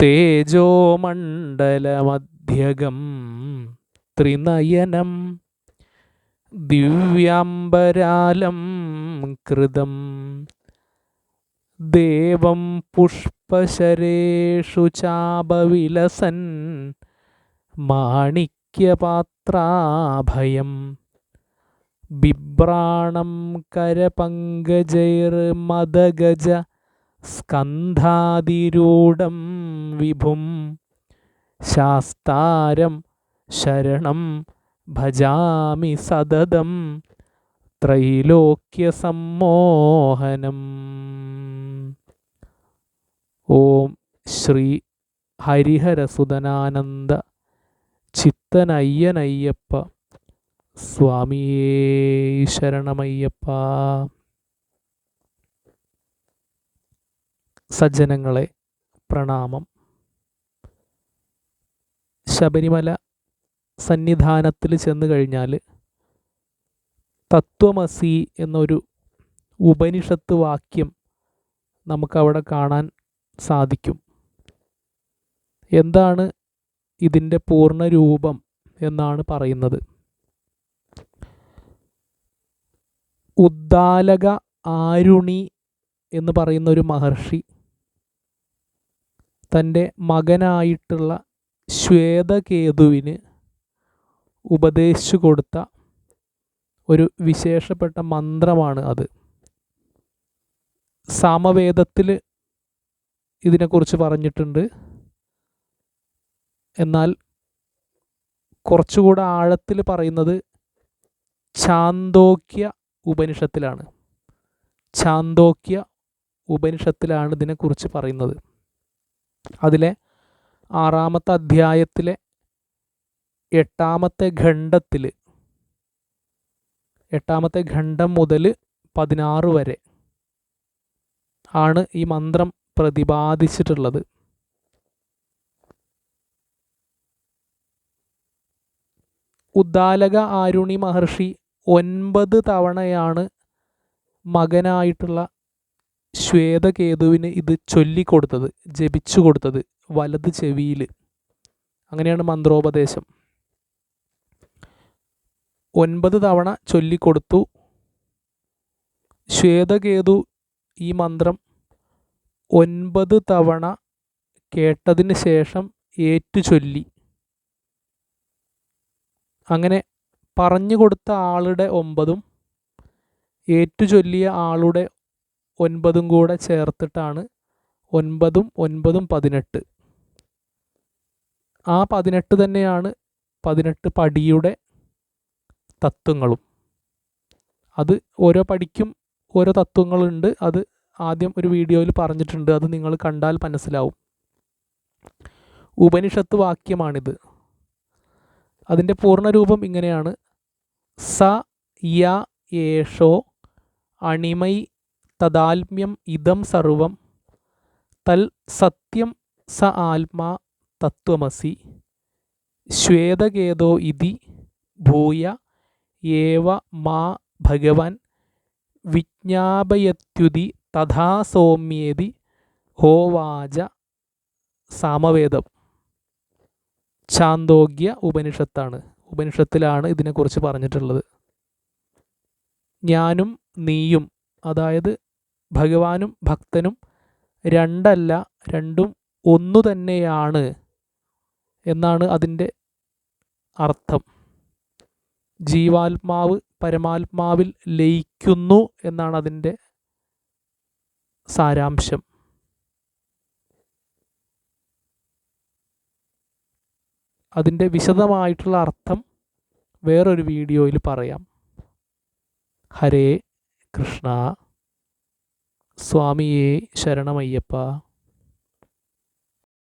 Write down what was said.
തേജോമണ്ഡലമധ്യഗം ത്രിനയനം ദിവ്യാംബരാലം കൃതം ദേവം പുഷ്പശരേഷു ചാപവിലസൻ മാണിക്യപാത്രാഭയം ബിഭ്രാണം കരപങ്കജൈർമദഗജ സ്കന്ധാതിരൂഢം വിഭും ശാസ്താരം ശരണം ഭജാമി സതതം ത്രൈലോക്യസമ്മോഹനം. ഓം ശ്രീ ഹരിഹരസുതനാനന്ദ ചിത്തനയ്യനയ്യപ്പ സ്വാമിയേ ശരണമയ്യപ്പ. സജ്ജനങ്ങളെ പ്രണാമം. ശബരിമല സന്നിധാനത്തിൽ ചെന്ന് കഴിഞ്ഞാൽ തത്വമസി എന്നൊരു ഉപനിഷത്ത് വാക്യം നമുക്കവിടെ കാണാൻ സാധിക്കും. എന്താണ് ഇതിന്റെ പൂർണ രൂപം എന്നാണ് പറയുന്നത്. ഉദ്ദാലക ആരുണി എന്ന് പറയുന്ന ഒരു മഹർഷി തന്റെ മകനായിട്ടുള്ള ശ്വേതകേതുവിന് ഉപദേശിച്ചു കൊടുത്ത ഒരു വിശേഷപ്പെട്ട മന്ത്രമാണ് അത്. സാമവേദത്തിൽ ഇതിനെക്കുറിച്ച് പറഞ്ഞിട്ടുണ്ട്. എന്നാൽ കുറച്ചുകൂടെ ആഴത്തിൽ പറയുന്നത് ചാന്തോക്യ ഉപനിഷത്തിലാണ്. ചാന്തോക്യ ഉപനിഷത്തിലാണ് ഇതിനെക്കുറിച്ച് പറയുന്നത്. അതിലെ ആറാമത്തെ അധ്യായത്തിലെ എട്ടാമത്തെ ഖണ്ഡത്തിൽ എട്ടാമത്തെ ഖണ്ഡം മുതൽ പതിനാറ് വരെ ആണ് ഈ മന്ത്രം പ്രതിപാദിച്ചിട്ടുള്ളത്. ഉദ്ദാലക ആരുണി മഹർഷി ഒൻപത് തവണയാണ് മകനായിട്ടുള്ള ശ്വേതകേതുവിന് ഇത് ചൊല്ലിക്കൊടുത്തത് ജപിച്ചു കൊടുത്തത് വലത് ചെവിയിൽ അങ്ങനെയാണ് മന്ത്രോപദേശം. ഒൻപത് തവണ ചൊല്ലിക്കൊടുത്തു. ശ്വേതകേതു ഈ മന്ത്രം ഒൻപത് തവണ കേട്ടതിന് ശേഷം ഏറ്റു ചൊല്ലി അങ്ങനെ പറഞ്ഞു കൊടുത്ത ആളുടെ ഒമ്പതും ഏറ്റു ചൊല്ലിയ ആളുടെ ഒൻപതും കൂടെ ചേർത്തിട്ടാണ് ഒൻപതും ഒൻപതും പതിനെട്ട്. ആ പതിനെട്ട് തന്നെയാണ് പതിനെട്ട് പടിയുടെ തത്വങ്ങളും. അത് ഓരോ പടിക്കും ഓരോ തത്വങ്ങളുണ്ട്. അത് ആദ്യം ഒരു വീഡിയോയിൽ പറഞ്ഞിട്ടുണ്ട്. അത് നിങ്ങൾ കണ്ടാൽ മനസ്സിലാവും. ഉപനിഷത്ത് വാക്യമാണിത്. അതിന്റെ പൂർണരൂപം ഇങ്ങനെയാണ്. സ യേഷോ അണിമൈ തദാത്മ്യം ഇതം സർവം തൽ സത്യം സ ആത്മാ തത്വമസി ശ്വേതകേതോ ഇതി ഭൂയ ഏവ മാ ഭഗവാൻ വിജ്ഞാപയത്യുതി തഥാ സൗമ്യേതി ഹോവാച സാമവേദം. ചാന്തോഗ്യ ഉപനിഷത്താണ്. ഉപനിഷത്തിലാണ് ഇതിനെക്കുറിച്ച് പറഞ്ഞിട്ടുള്ളത്. ഞാനും നീയും അതായത് ഭഗവാനും ഭക്തനും രണ്ടല്ല രണ്ടും ഒന്നു തന്നെയാണ് എന്നാണ് അതിന്റെ അർത്ഥം. ജീവാത്മാവ് പരമാത്മാവിൽ ലയിക്കുന്നു എന്നാണ് അതിന്റെ സാരാംശം. അതിന്റെ വിശദമായിട്ടുള്ള അർത്ഥം വേറൊരു വീഡിയോയിൽ പറയാം. ഹരേ കൃഷ്ണ. സ്വാമിയേ ശരണമയ്യപ്പ.